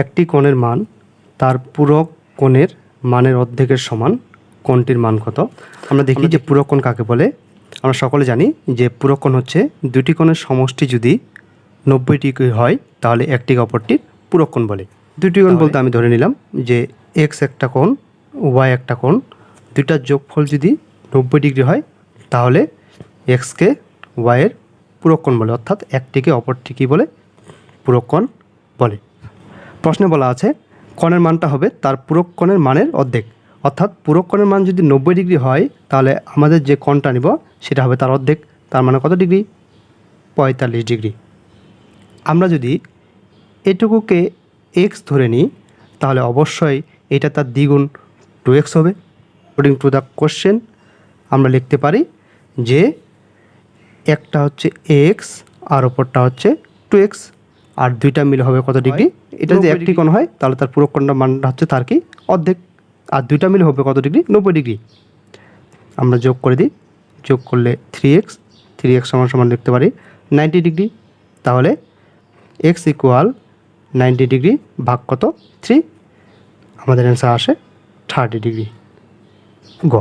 একটি কোণের মান তার পূরক কোণের মানের অর্ধেকের সমান কোণটির মান কত? আমরা দেখি যে পূরক কোণ কাকে বলে? আমরা সকলে জানি যে পূরক কোণ হচ্ছে দুটি কোণের সমষ্টি যদি নব্বই ডিগ্রি হয় তাহলে একটি অপরটির পূরক কোণ বলে। দুটি কোণ বলতে আমি ধরে নিলাম যে এক্স একটা কোণ ওয়াই একটা কোণ দুইটার যোগফল যদি নব্বই ডিগ্রি হয় তাহলে এক্সকে ওয়াইয়ের পূরক কোণ বলে অর্থাৎ একটিকে অপরটি কী বলে? পূরক কোণ বলে। প্রশ্নে বলা আছে, কণের মানটা হবে তার পূরক কোণের মানের অর্ধেক। অর্থাৎ পূরক কোণের মান যদি নব্বই ডিগ্রি হয়, তাহলে আমাদের যে কণটা নিব, সেটা হবে তার অর্ধেক। তার মানে কত ডিগ্রি? পঁয়তাল্লিশ ডিগ্রি। আমরা যদি এটুকুকে এক্স ধরে নিই, তাহলে অবশ্যই এটা তার দ্বিগুণ টু এক্স হবে। অ্যাকর্ডিং টু দ্য কোশ্চেন আমরা লিখতে পারি যে একটা হচ্ছে এক্স, আর ওপরটা হচ্ছে টু এক্স। আর দুইটা মিল হবে কত ডিগ্রি? এটা যদি একটি কোণ হয় তাহলে তার পুরো কোণটা মানটা হচ্ছে তার কি? অর্ধেক। আর দুইটা মিল হবে কত ডিগ্রি? নব্বই ডিগ্রি। আমরা যোগ করে দিই। যোগ করলে থ্রি এক্স থ্রি এক্স সমান সমান লিখতে পারি নাইনটি ডিগ্রি। তাহলে এক্স ইকুয়াল নাইনটি ডিগ্রি ভাগ কত? থ্রি আমাদের অ্যান্সার আসে থার্টি ডিগ্রি। গ।